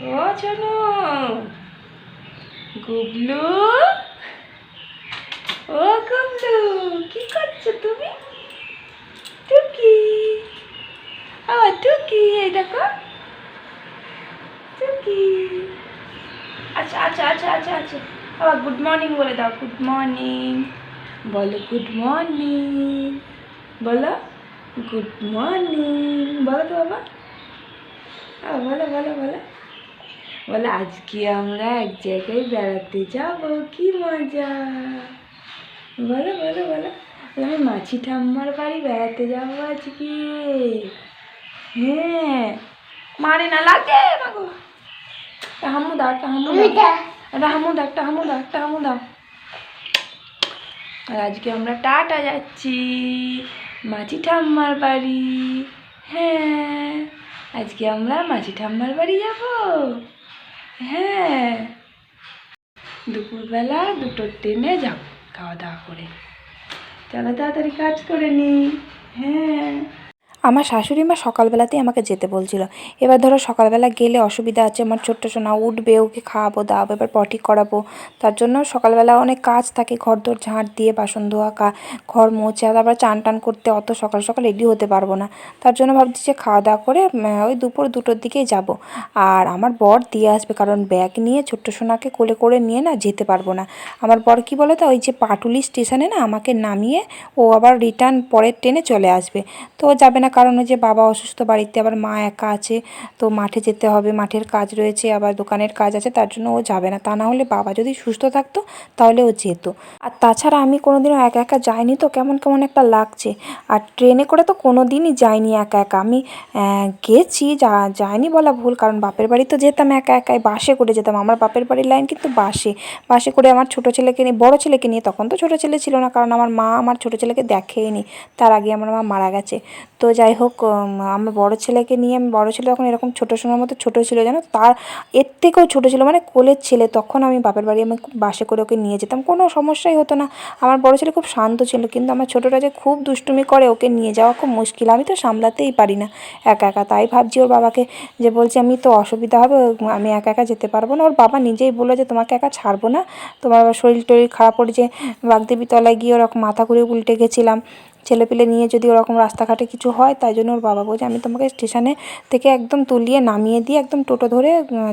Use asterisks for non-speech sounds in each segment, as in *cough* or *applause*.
ও শোনো গুবলু ও গুবলু কি করছ তুমি? টুকি। ও, টুকি, এই দেখো। টুকি। আচ্ছা আচ্ছা আচ্ছা আচ্ছা আচ্ছা। আবার গুড মর্নিং বলে দাও গুড মর্নিং বলো গুড মর্নিং বলো গুড মর্নিং বলো তো বাবা। বলো বলো বলো। বলো আজকে আমরা এক জায়গায় বেড়াতে যাব কি মজা? বলো বলো বলো আমি মাছি ঠাম্মার বাড়ি বেড়াতে যাব আজকে। হ্যাঁ মারে না লাগে মাগো হামু দাও একটা হামু দাও। একটা হামু দাও একটা হামু দাও একটা হামু দাও। আর আজকে আমরা টাটা যাচ্ছি মাছি ঠাম্মার বাড়ি। হ্যাঁ আজকে আমরা মাছি ঠাম্মার বাড়ি যাব। হ্যাঁ। দুপুরবেলা দুটো ট্রেনে যাব খাওয়া দাওয়া করে। চলো তাড়াতাড়ি কাজ করে নি। হ্যাঁ। আমার শাশুড়ি মা সকালবেলাতেই আমাকে যেতে বলছিল। এবার ধরো সকালবেলা গেলে অসুবিধা আছে, আমার ছোট্ট সোনা উঠবে, ওকে খাওয়াবো, দাওয়াবো, এবার পটি করাবো। তার জন্য সকালবেলা অনেক কাজ থাকে ঘর দোর ঝাঁট দিয়ে, বাসন ধোয়া, কা, ঘর মোছা, তারপর চান টান করতে অত সকাল সকাল রেডি হতে পারব না। তার জন্য ভাবছি যে খাওয়া দাওয়া করে ওই দুপুর দুটোর দিকেই যাব। আর আমার বর দিয়ে আসবে, কারণ ব্যাগ নিয়ে ছোট্ট সোনাকে কোলে করে নিয়ে না যেতে পারব না। আমার বর কি বলো তো ওই যে পাটুলি স্টেশনে না আমাকে নামিয়ে ও আবার রিটার্ন পরের ট্রেনে চলে আসবে। তো যাবে না কারণ যে বাবা অসুস্থ, বাড়িতে আবার মা একা আছে, তো মাঠে যেতে হবে, মাঠের কাজ রয়েছে, আবার দোকানের কাজ আছে, তার জন্য ও যাবে না। তা না হলে বাবা যদি সুস্থ থাকতো, তাহলে ও যেত। আর তাছাড়া আমি কোনোদিনও একা একা যাইনি তো, কেমন কেমন একটা লাগছে। আর ট্রেনে করে তো কোনো দিনই যাইনি একা একা। আমি গেছি, যা, যাইনি বলা ভুল, কারণ বাপের বাড়ি তো যেতাম একা একাই, বাসে করে যেতাম। আমার বাপের বাড়ির লাইন কিন্তু বাসে। বাসে করে আমার ছোটো ছেলেকে নিয়ে, বড়ো ছেলেকে নিয়ে তখন তো ছোটো ছেলে ছিল না, কারণ আমার মা আমার ছোটো ছেলেকে দেখেইনি তার আগে আমার মা মারা গেছে। তো যাই হোক আমার বড় ছেলেকে নিয়ে আমি, বড় ছেলে তখন এরকম ছোটো সোনার মতো ছোটো ছিল, জানো তার এর থেকেও ছোটো ছিল মানে কোলের ছেলে, তখন আমি বাপের বাড়ি আমি বাসে করে ওকে নিয়ে যেতাম, কোনো সমস্যাই হতো না। আমার বড় ছেলে খুব শান্ত ছিল, কিন্তু আমার ছোটোটা যে খুব দুষ্টুমি করে ওকে নিয়ে যাওয়া খুব মুশকিল, আমি তো সামলাতেই পারি না, একা একা। তাই ভাবছি ওর বাবাকে যে বলছি, আমি তো অসুবিধা হবে, আমি একা একা যেতে পারব না। ওর বাবা নিজেই বলল যে, তোমাকে একা ছাড়বো না, তোমার শরীর টরীর খারাপ পড়েছে বাগদেবী তলায় গিয়ে ওরকম মাথা ঘুরে উল্টে গেছিলাম। ছেলেপিলে নিয়ে যদি ওরকম রাস্তাঘাটে কিছু হয়, তাই জন্য ওর বাবা বলছে, আমি তোমাকে স্টেশনে থেকে একদম তুলিয়ে নামিয়ে দিয়ে একদম টোটো ধরে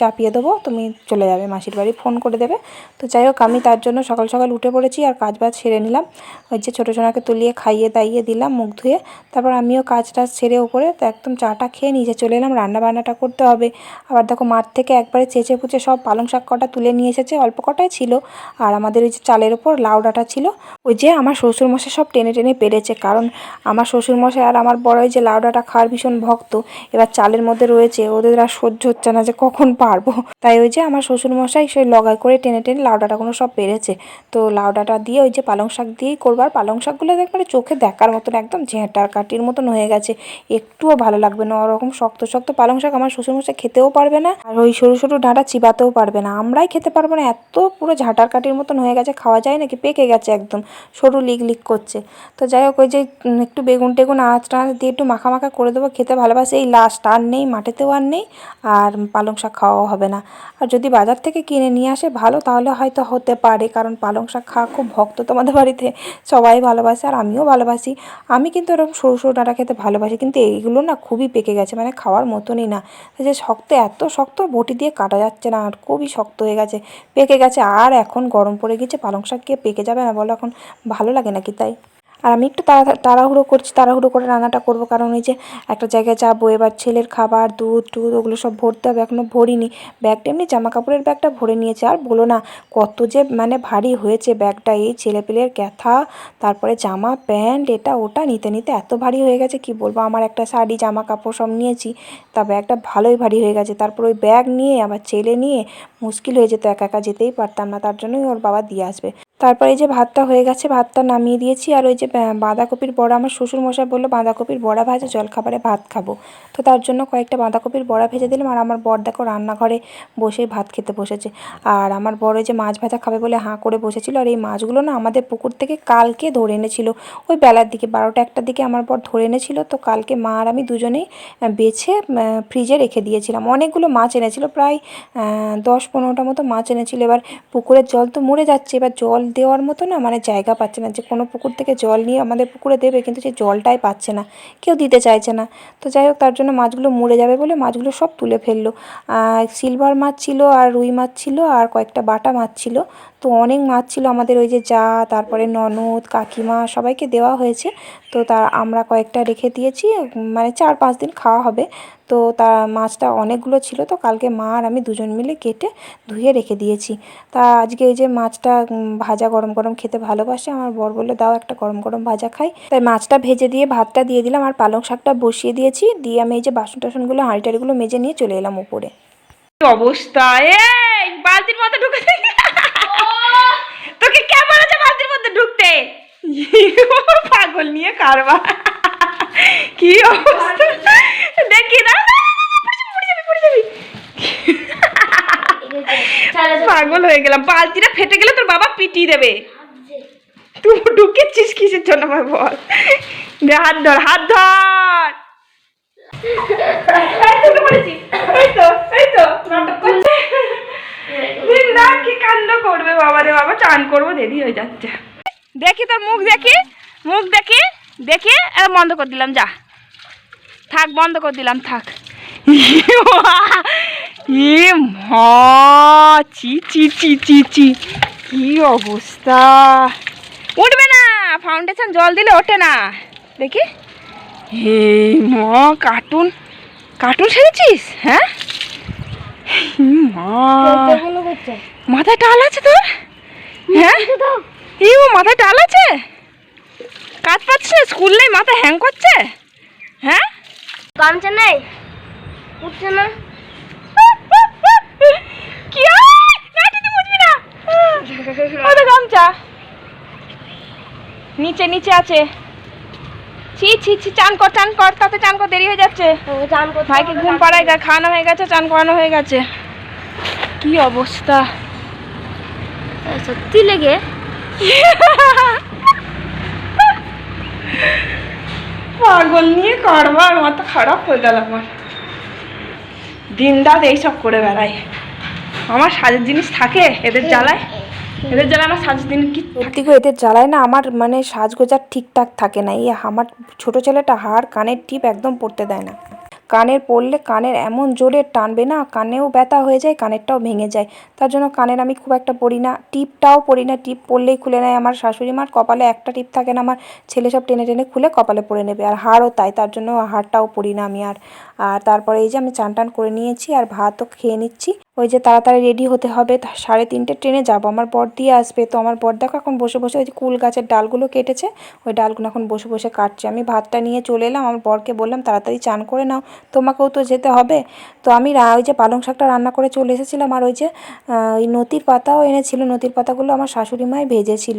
চাপিয়ে দেবো, তুমি চলে যাবে, মাসির বাড়ি ফোন করে দেবে। তো যাই হোক, আমি তার জন্য সকাল সকাল উঠে পড়েছি আর কাজ বাজ সেরে নিলাম। ওই যে ছোটো সোনাকে তুলিয়ে খাইয়ে দাইয়ে দিলাম, মুখ ধুয়ে, তারপর আমিও কাজ টাজ সেরে ওপরে তো একদম চাটা খেয়ে নিচে চলে এলাম, রান্না বান্নাটা করতে হবে। আবার দেখো মাঠ থেকে একবারে চেঁচে পুচে সব পালং শাক কটা তুলে নিয়ে এসেছে, অল্প কটাই ছিল। আর আমাদের ওই যে চালের ওপর লাউ ডাঁটা ছিল, ওই যে আমার শ্বশুরমশাই সব টেনে টেনে পেরেছে। কারণ আমার শ্বশুরমশাই আর আমার বড় ওই যে লাউ ডাঁটা খাওয়ার ভীষণ ভক্ত, এবার চালের মধ্যে রয়েছে, ওদের আর সহ্য হচ্ছে না যে কখন পারব। তাই ওই যে আমার শ্বশুরমশাই সেই লগাই করে টেনে টেনে লাউ ডাঁটাগুলো সব পেরেছে। তো লাউ ডাঁটা দিয়ে ওই যে পালং শাক দিয়েই করব। আর পালং শাকগুলো একবারে চোখে দেখার মতন একদম ঝেঁটার কাটির মতন হয়ে গেছে। একটুও ভালো লাগবে না, ওরকম শক্ত শক্ত পালং শাক আমার শ্বশুরমশাই খেতেও পারবে না, আর ওই সরু সরু ডাঁটা চিবাতেও পারবে না। আমরাই খেতে পারব না, এত পুরো ঝাঁটার কাটির মতন হয়ে গেছে, খাওয়া যায় নাকি, পেকে গেছে একদম, সরু লিক লিক করছে। তো যাই হোক ওই যে একটু বেগুন টেগুন আঁচ টাচ দিয়ে একটু মাখা মাখা করে দেবো, খেতে ভালোবাসে, এই লাস্ট আর নেই, মাঠেতেও আর নেই, আর পালং শাক খাওয়াও হবে না। আর যদি বাজার থেকে কিনে নিয়ে আসে ভালো, তাহলে হয়তো হতে পারে, কারণ পালং শাক খাওয়া খুব ভক্ত তোমাদের বাড়িতে, সবাই ভালোবাসে আর আমিও ভালোবাসি। আমি কিন্তু এরকম সরু সরু ডাঁটা খেতে ভালোবাসি, কিন্তু এইগুলো না খুবই পেকে গেছে মানে খাওয়ার মতনই না। যে শক্ত, এত শক্ত, বটি দিয়ে কাটা যাচ্ছে না, আর খুবই শক্ত হয়ে গেছে, পেকে গেছে, আর এখন গরম পড়ে গেছে, পালং শাক কে পেকে যাবে না, বলো এখন ভালো লাগে নাকি তাই? আর আমি একটু তাড়া, তাড়াহুড়ো করছি, তাড়াহুড়ো করে রান্নাটা করব। কারণ ওই যে একটা জায়গায় যাব, এবার ছেলের খাবার, দুধ, টুধ, ওগুলো সব ভরতে হবে। এখনও ভরিনি। ব্যাগটা এমনি জামা কাপড়ের ব্যাগটা ভরে নিয়েছে। আর বলো না, কত যে মানে ভারী হয়েছে ব্যাগটা। এই ছেলেপিলের ক্যাথা, তারপরে জামা, প্যান্ট, এটা, ওটা, নিতে নিতে এত ভারী হয়ে গেছে, কি বলব? আমার একটা শাড়ি জামা কাপড় সব নিয়েছি, তা ব্যাগটা ভালোই ভারী হয়ে গেছে। তারপর ওই ব্যাগ নিয়ে, আবার ছেলে নিয়ে, মুশকিল হয়ে যেত, একা একা যেতেই পারতাম না। তার জন্যই ওর বাবা দিয়ে আসবে। তারপরে এই যে ভাতটা হয়ে গেছে, ভাতটা নামিয়ে দিয়েছি। আর ওই যে বাঁধাকপির বড়া, আমার শ্বশুর মশাই বলল, বাঁধাকপির বড়া ভাজা, জলখাবারে ভাত খাব। তো তার জন্য কয়েকটা বাঁধাকপির বড়া ভেজে দিলাম। আর আমার বর দেখো, রান্নাঘরে বসেই ভাত খেতে বসেছে। আর আমার বড় যে মাছ ভাজা খাবে বলে হাঁ করে বসেছিল। আর এই মাছগুলো না আমাদের পুকুর থেকে কালকে ধরে এনেছিল। ওই বেলার দিকে, বারোটা একটার দিকে আমার বর ধরে এনেছিল। তো কালকে মা আর আমি দুজনেই বেছে ফ্রিজে রেখে দিয়েছিলাম। অনেকগুলো মাছ এনেছিল, প্রায় দশ পনেরোটা মতো মাছ এনেছিল। এবার পুকুরের জল তো মরে যাচ্ছে। এবার জল দেওয়ার মতো না মানে জায়গা পাচ্ছে না। যে কোনো পুকুর থেকে জল নিয়ে আমাদের পুকুরে দেবে, কিন্তু সে জলটাই পাচ্ছে না। কেউ দিতে চাইছে না। তো যাই হোক, তার জন্য মাছগুলো মরে যাবে বলে মাছগুলো সব তুলে ফেলল। সিলভার মাছ ছিল আর রুই মাছ ছিল আর কয়েকটা বাটা মাছ ছিল। তো অনেক মাছ ছিল আমাদের ওই যে যা, তারপরে ননদ, কাকিমা সবাইকে দেওয়া হয়েছে। তো তার, আমরা কয়েকটা রেখে দিয়েছি মানে চার পাঁচ দিন খাওয়া হবে। তো তার মাছটা অনেকগুলো ছিল, তো কালকে মা আর আমি দুজন মিলে কেটে ধুয়ে রেখে দিয়েছি। তা আজকে এই যে মাছটা ভাজা গরম গরম খেতে ভালোবাসে, আমার বর বলল, দাও একটা গরম গরম ভাজা খাই। তাই মাছটা ভেজে দিয়ে ভাতটা দিয়ে দিলাম, আর পালং শাকটা বসিয়ে দিয়েছি। দিয়ে আমি এই যে বাসন টাসনগুলো হাঁড়ি টাড়িগুলো মেজে নিয়ে চলে এলাম উপরে। কি অবস্থা? এই, বালতির মধ্যে ঢুকে তোকে কে বলেছে বালতির মধ্যে ঢুকতে পাগল কি অবস্থা? দেখি না। পাগল হয়ে গেলাম। বালতিটা ফেটে গেলে তোর বাবা পিটিয়ে দেবে। তুই ঢুকেছিস কিসের জন্য আমার বল? দে হাত ধর হাত ধর। করবে বাবা রে বাবা? চান করব দেরি হয়ে যাচ্ছে। দেখি তোর মুখ দেখি মুখ দেখি। দেখি আর বন্ধ করে দিলাম যা। থাক বন্ধ করে দিলাম থাক। এ চি চি চি চি চি। কি অবস্থা? উঠবে না ফাউন্ডেশন জল দিলে ওঠে না। দেখি। হে মা কার্টুন কার্টুন সেরেছিস হ্যাঁ? মাথায় টাল আছে তোর? হ্যাঁ? ও মাথায় টাল আছে? কাজ পাচ্ছে? স্কুল নেই মাথা হ্যাং করছে? হ্যাঁ? গামছা নেই? উঠছে না। কি? বুঝবি না। গামছা। নিচে নিচে আছে। ছি ছি ছি চান কর চান কর তাতে চান কর দেরি হয়ে যাচ্ছে। চান করতে ভাইকে ঘুম পাড়ায় গা খাওয়ানো হয়ে গেছে চান করানো হয়ে গেছে। কি অবস্থা? সত্যি লেগে? *laughs* পাগল নিয়ে কারবার মাথা খারাপ হয়ে গেল আমার। দিন রাত এইসব করে বেড়াই আমার সাজের জিনিস থাকে এদের জ্বালায়। এদের জ্বালা আমার সাজের দিন কি সত্যি এদের জ্বালায় না, আমার মানে সাজগোজার ঠিকঠাক থাকে না। এই আমার ছোট ছেলেটা হাড় কানের টিপ একদম পড়তে দেয় না। কানের পড়লে কানের এমন জোরে টানবে না, কানেও ব্যথা হয়ে যায়, কানেরটাও ভেঙে যায়। তার জন্য কানের আমি খুব একটা পড়ি না, টিপটাও পড়ি না। টিপ পড়লেই খুলে নেয় আমার শাশুড়ি মার, কপালে একটা টিপ থাকে না আমার, ছেলে সব টেনে টেনে খুলে কপালে পড়ে নেবে। আর হাড়ও তাই, তার জন্য হাড়টাও পড়ি না আমি আর। আর তারপরে এই যে আমি চান টান করে নিয়েছি আর ভাতও খেয়ে নিচ্ছি। ওই যে তাড়াতাড়ি রেডি হতে হবে সাড়ে তিনটে ট্রেনে যাব। আমার বর দিয়ে আসবে, তো আমার বর দেখো এখন বসে বসে ওই যে কুল গাছের ডালগুলো কেটেছে, ওই ডালগুলো এখন বসে বসে কাটছে। আমি ভাতটা নিয়ে চলে এলাম, আমার বরকে বললাম, তাড়াতাড়ি চান করে নাও, তোমাকেও তো যেতে হবে। তো আমি ওই যে পালং শাকটা রান্না করে চলে এসেছিলাম, আর ওই যে ওই নতির পাতাও এনেছিল। নতির পাতাগুলো আমার শাশুড়ি মায় ভেজেছিল।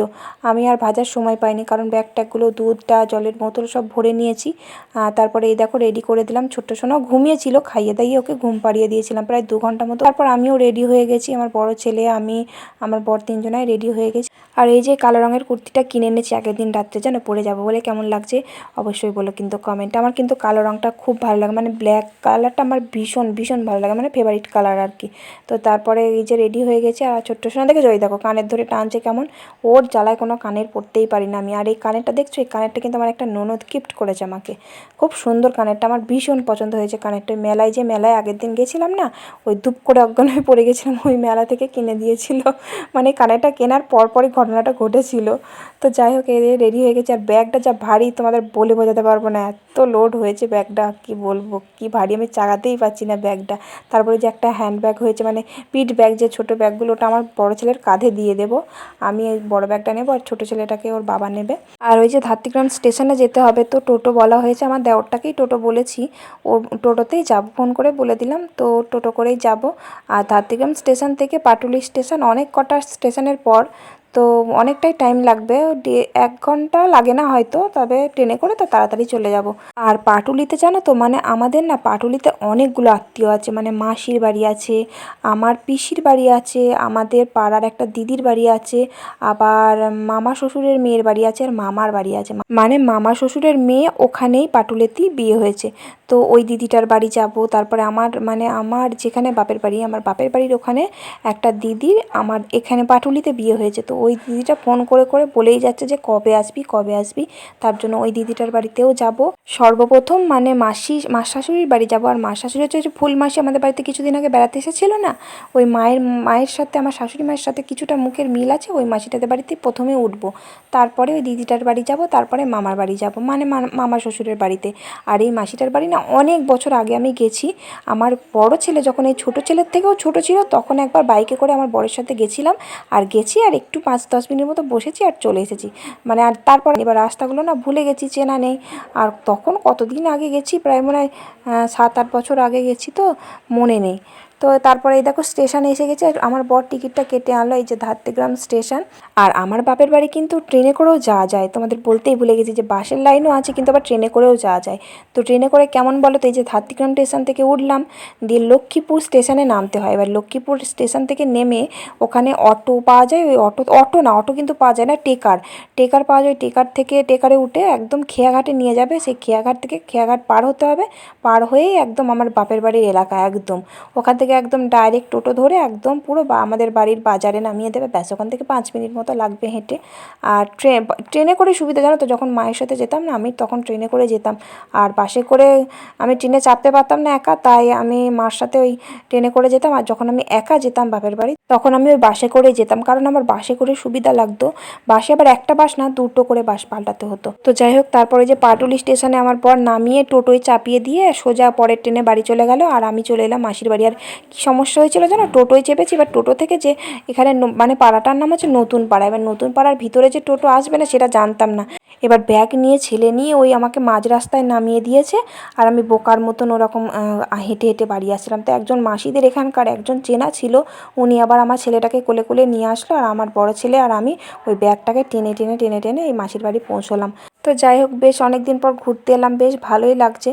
আমি আর ভাজার সময় পাইনি, কারণ ব্যাগ ট্যাগগুলো, দুধটা, জলের বোতল সব ভরে নিয়েছি। তারপরে এই দেখো রেডি করে দিলাম। ছোট্ট সোনাও ঘুমিয়েছিল, খাইয়ে দাইয়ে ওকে ঘুম পাড়িয়ে দিয়েছিলাম, প্রায় দু ঘণ্টা মতো। তারপর আমিও রেডি হয়ে গেছি, আমার বড় ছেলে, আমি, আমার বর তিনজনাই রেডি হয়ে গেছি। আর এই যে কালো রঙের কুর্তিটা কিনে এনেছি আগের দিন রাত্রে যেন পরে যাব বলে কেমন লাগছে, অবশ্যই বলো কিন্তু কমেন্ট আমার কিন্তু কালো রঙটা খুব ভালো লাগে মানে ব্ল্যাক কালারটা আমার ভীষণ ভীষণ ভালো লাগে মানে ফেভারিট কালার আর কি। তো তারপরে এই যে রেডি হয়ে গেছে, আর ছোট্ট সোনা দেখে জয় দেখো, কানের ধরে টানছে কেমন, ওর জ্বালায় কোনো কানের পরতেই পারি না আমি। আর এই কানেরটা দেখছ, এই কানেরটা কিন্তু আমার একটা ননদ গিফট করেছে আমাকে। খুব সুন্দর কানেরটা, আমার ভীষণ পছন্দ হয়েছে কানেরটা। মেলায় যে মেলায় আগের দিন গেছিলাম না, ওই ধূপ করে অজ্ঞান হয়ে পড়ে গেছিলাম, ওই মেলা থেকে কিনে দিয়েছিল। মানে কানেরটা কেনার পরপরই ঘটনাটা ঘটেছিল। তো যাই হোক এই রেডি হয়ে গেছে। আর ব্যাগটা যা ভারী, তোমাদের বলে বোঝাতে পারব না। এত লোড হয়েছে ব্যাগটা, কি বলব? কি ভারী? আমি চাগাতেই পারছি না ব্যাগটা। তারপরে যে একটা হ্যান্ড ব্যাগ হয়েছে মানে পিঠ ব্যাগ যে ছোটো ব্যাগগুলো, ওটা আমার বড় ছেলের কাঁধে দিয়ে দেবো। আমি এই বড় ব্যাগটা নেব আর ছোটো ছেলেটাকে ওর বাবা নেবে। আর ওই যে ধাত্রিগ্রাম স্টেশনে যেতে হবে, তো টোটো বলা হয়েছে। আমার দেওরটাকেই টোটো বলেছি। ও টোটোতেই যাব। ফোন করে বলে দিলাম, তো টোটো করেই যাব। আর ধাত্রীগ্রাম স্টেশন থেকে পাটুলি স্টেশন অনেক কটা স্টেশনের পর তো অনেকটাই টাইম লাগবে এক ঘণ্টা লাগে না হয়তো, তবে ট্রেনে করে তো তাড়াতাড়ি চলে যাব। আর পাটুলিতে জানো তো মানে আমাদের না পাটুলিতে অনেকগুলো আত্মীয় আছে মানে মাসির বাড়ি আছে, আমার পিসির বাড়ি আছে, আমাদের পাড়ার একটা দিদির বাড়ি আছে, আবার মামা শ্বশুরের মেয়ের বাড়ি আছে আর মামার বাড়ি আছে। মানে মামা শ্বশুরের মেয়ে ওখানেই পাটুলেতেই বিয়ে হয়েছে। তো ওই দিদিটার বাড়ি যাব, তারপরে আমার মানে আমার যেখানে বাপের বাড়ি, আমার বাপের বাড়ির ওখানে একটা দিদির, আমার এখানে পাটুলিতে বিয়ে হয়েছে। তো ওই দিদিটা ফোন করে করে বলেই যাচ্ছে যে কবে আসবি কবে আসবি। তার জন্য ওই দিদিটার বাড়িতেও যাব। সর্বপ্রথম মানে মাসি মা শাশুড়ির বাড়ি যাব। আর মা শাশুড়ি হচ্ছে যে ফুল মাসি আমাদের বাড়িতে কিছুদিন আগে বেড়াতে এসেছিল না? ওই মায়ের মায়ের সাথে, আমার শাশুড়ি মায়ের সাথে কিছুটা মুখের মিল আছে। ওই মাসিটাদের বাড়িতে প্রথমে উঠবো। তারপরে ওই দিদিটার বাড়ি যাব, তারপরে মামার বাড়ি যাব। মানে মামা শ্বশুরের বাড়িতে। আর এই মাসিটার বাড়ি না অনেক বছর আগে আমি গেছি। আমার বড় ছেলে যখন এই ছোটো ছেলের থেকেও ছোট ছিল, তখন একবার বাইকে করে আমার বরের সাথে গেছিলাম। আর গেছি আর একটু পাঁচ, দশ মিনিটের মতো বসেছি আর চলে এসেছি। মানে আর তারপর এবার রাস্তাগুলো না ভুলে গেছি, চেনা নেই। আর তখন কতদিন আগে গেছি, প্রায় মনে হয় সাত, আট বছর আগে গেছি তো, মনে নেই। তো তারপরে এই দেখো স্টেশনে এসে গেছে আমার বর টিকিটটা কেটে আনলো এই যে ধাত্রিগ্রাম স্টেশন। আর আমার বাপের বাড়ি কিন্তু ট্রেনে করেও যাওয়া যায়। তোমাদের বলতেই ভুলে গেছি যে বাসের লাইনও আছে কিন্তু আবার ট্রেনে করেও যাওয়া যায়। তো ট্রেনে করে কেমন বলো তো এই যে ধাত্রিগ্রাম স্টেশন থেকে উঠলাম, দিয়ে লক্ষ্মীপুর স্টেশনে নামতে হয়। এবার লক্ষ্মীপুর স্টেশন থেকে নেমে ওখানে অটো পাওয়া যায়। ওই অটো অটো না, অটো কিন্তু পাওয়া যায় না, টেকার। টেকার পাওয়া যায়, টেকার থেকে টেকারে উঠে একদম খেয়াঘাটে নিয়ে যাবে। সেই খেয়াঘাট থেকে খেয়াঘাট পার হতে হবে। পার হয়েই একদম আমার বাপের বাড়ির এলাকা একদম। ওখান থেকে একদম ডাইরেক্ট টোটো ধরে একদম পুরো বা আমাদের বাড়ির বাজারে নামিয়ে দেবে। ব্যাস, ওখান থেকে পাঁচ মিনিট মতো লাগবে হেঁটে। আর ট্রেন ট্রেনে করে সুবিধা জানো তো, যখন মায়ের সাথে যেতাম না, আমি তখন ট্রেনে করে যেতাম। আর বাসে করে আমি ট্রেনে চাপতে পারতাম না একা, তাই আমি মার সাথে ওই ট্রেনে করে যেতাম। আর যখন আমি একা যেতাম বাপের বাড়ি, তখন আমি ওই বাসে করে যেতাম। কারণ আমার বাসে করে সুবিধা লাগতো। বাসে আবার একটা বাস না, দুটো করে বাস পাল্টাতে হতো। তো যাই হোক, তারপরে যে পাটুলি স্টেশনে আমার পর নামিয়ে টোটোয় চাপিয়ে দিয়ে সোজা পরের ট্রেনে বাড়ি চলে গেল। আর আমি চলে এলাম মাসির বাড়ি। আর সমস্যা হয়েছিল জানো? টোটোয় চেপেছি, এবার টোটো থেকে যে এখানে মানে পাড়াটার নাম হচ্ছে নতুন পাড়া। এবার নতুন পাড়ার ভিতরে যে টোটো আসবে না, সেটা জানতাম না। এবার ব্যাগ নিয়ে ছেলে নিয়ে ওই আমাকে মাঝ রাস্তায় নামিয়ে দিয়েছে, আর আমি বোকার মতন ওরকম হেঁটে হেঁটে বাড়ি আসছিলাম। তো একজন মাসিদের এখানকার একজন চেনা ছিল, উনি আবার আমার ছেলেটাকে কোলে কোলে নিয়ে আসলো, আর আমার বড় ছেলে আর আমি ওই ব্যাগটাকে টেনে টেনে টেনে টেনে এই মাসির বাড়ি পৌঁছলাম। তো যাই হোক, বেশ অনেক দিন পর ঘুরতে এলাম, বেশ ভালোই লাগছে।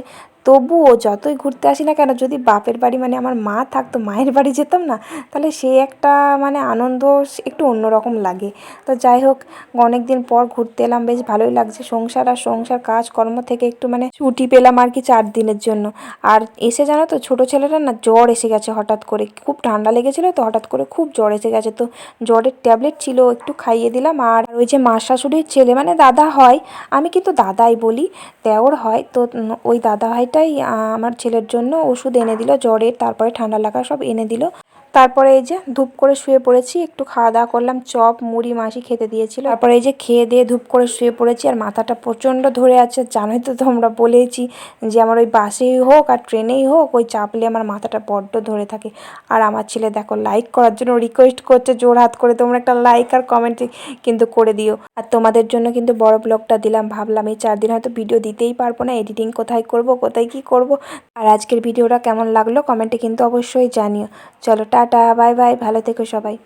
তবুও যতই ঘুরতে আসি না কেন, যদি বাপের বাড়ি মানে আমার মা থাকতো, মায়ের বাড়ি যেতাম না, তাহলে সে একটা মানে আনন্দ একটু অন্যরকম লাগে। তো যাই হোক অনেক দিন পর ঘুরতে এলাম, বেশ ভালোই লাগছে। সংসার আর সংসার কাজকর্ম থেকে একটু মানে ছুটি পেলাম আর কি চার দিনের জন্য। আর এসে জানো তো, ছোটো ছেলেটা না জ্বর এসে গেছে হঠাৎ করে। খুব ঠান্ডা লেগেছিলো তো, হঠাৎ করে খুব জ্বর এসে গেছে। তো জ্বরের ট্যাবলেট ছিল, একটু খাইয়ে দিলাম। আর ওই যে মা শাশুড়ির ছেলে মানে দাদা হয়, আমি কিন্তু দাদাই বলি, দেওর হয়। তো ওই দাদা ভাইটাই আহ, আমার ছেলের জন্য ওষুধ এনে দিল জ্বরের তারপরে ঠান্ডা লাগা সব এনে দিল। তারপরে এই যে ধূপ করে শুয়ে পড়েছি, একটু খাওয়া দাওয়া করলাম, চপ, মুড়ি, মাসি খেতে দিয়েছিল। তারপরে এই যে খেয়ে দিয়ে ধূপ করে শুয়ে পড়েছি, আর মাথাটা প্রচণ্ড ধরে আছে, জানোই তো তোমরা বলেছি যে আমার ওই বাসেই হোক আর ট্রেনেই হোক, ওই চাপলে আমার মাথাটা বড্ড ধরে থাকে। আর আমার ছেলে দেখো লাইক করার জন্য রিকোয়েস্ট করছে, জোর হাত করে তোমরা একটা লাইক আর কমেন্ট কিন্তু করে দিও। আর তোমাদের জন্য কিন্তু বড় ব্লগটা দিলাম, ভাবলাম এই চার দিন হয়তো ভিডিও দিতেই পারব না এডিটিং কোথায় করব, কোথায় কি করব। আর আজকের ভিডিওটা কেমন লাগল কমেন্টে কিন্তু অবশ্যই জানিও। চলো টাটা বাই বাই ভালো থেকো সবাই।